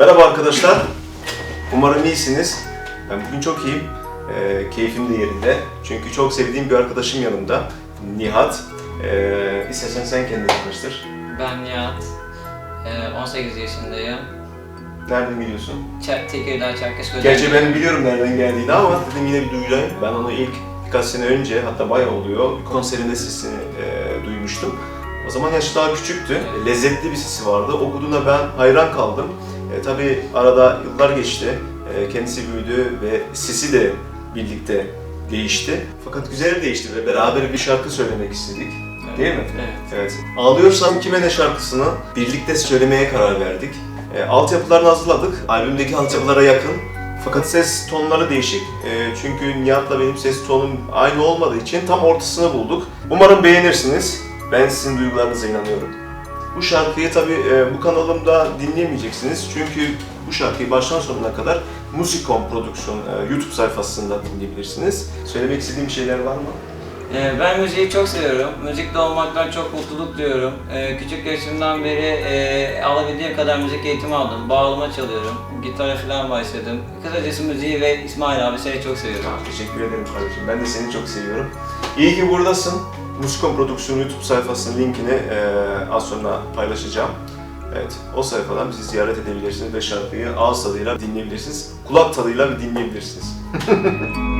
Merhaba arkadaşlar. Umarım iyisiniz. Ben bugün çok iyiyim. Ee, keyfim de yerinde. Çünkü çok sevdiğim bir arkadaşım yanımda. Nihat. Ee, istersen sen kendini tanıştır. Ben Nihat. Ee, 18 yaşındayım. Nereden biliyorsun? Ç- Tekirdağ Çerkezköy. Gerçi ben biliyorum nereden geldiğini ama dedim yine bir duyurayım. Ben onu ilk birkaç sene önce hatta bayağı oluyor bir konserinde sesini e, duymuştum. O zaman yaşı daha küçüktü. Evet. Lezzetli bir sesi vardı. Okuduğuna ben hayran kaldım. E, tabii arada yıllar geçti. E, kendisi büyüdü ve sesi de birlikte değişti. Fakat güzel değişti ve beraber bir şarkı söylemek istedik. Evet. Değil mi? Evet. Evet. Ağlıyorsam Kime Ne şarkısını birlikte söylemeye karar verdik. E, altyapılarını hazırladık. Albümdeki altyapılara yakın. Fakat ses tonları değişik. E, çünkü Nihat'la benim ses tonum aynı olmadığı için tam ortasını bulduk. Umarım beğenirsiniz. Ben sizin duygularınıza inanıyorum. Bu şarkıyı tabi bu kanalımda dinleyemeyeceksiniz. Çünkü bu şarkıyı baştan sonuna kadar Musikom Prodüksiyon e, YouTube sayfasında dinleyebilirsiniz. Söylemek istediğim şeyler var mı? Ee, ben müziği çok seviyorum. Müzikte olmaktan çok mutluluk duyuyorum. Ee, küçük yaşımdan beri e, alabildiğim kadar müzik eğitimi aldım. Bağlama çalıyorum. Gitara falan başladım. Kısacası müziği ve İsmail abi seni çok seviyorum. Teşekkür ederim kardeşim. Ben de seni çok seviyorum. İyi ki buradasın. Musikom Prodüksiyon YouTube sayfasının linkini eee, az sonra paylaşacağım. Evet, o sayfadan bizi ziyaret edebilirsiniz ve şarkıyı ağız tadıyla dinleyebilirsiniz. Kulak tadıyla dinleyebilirsiniz.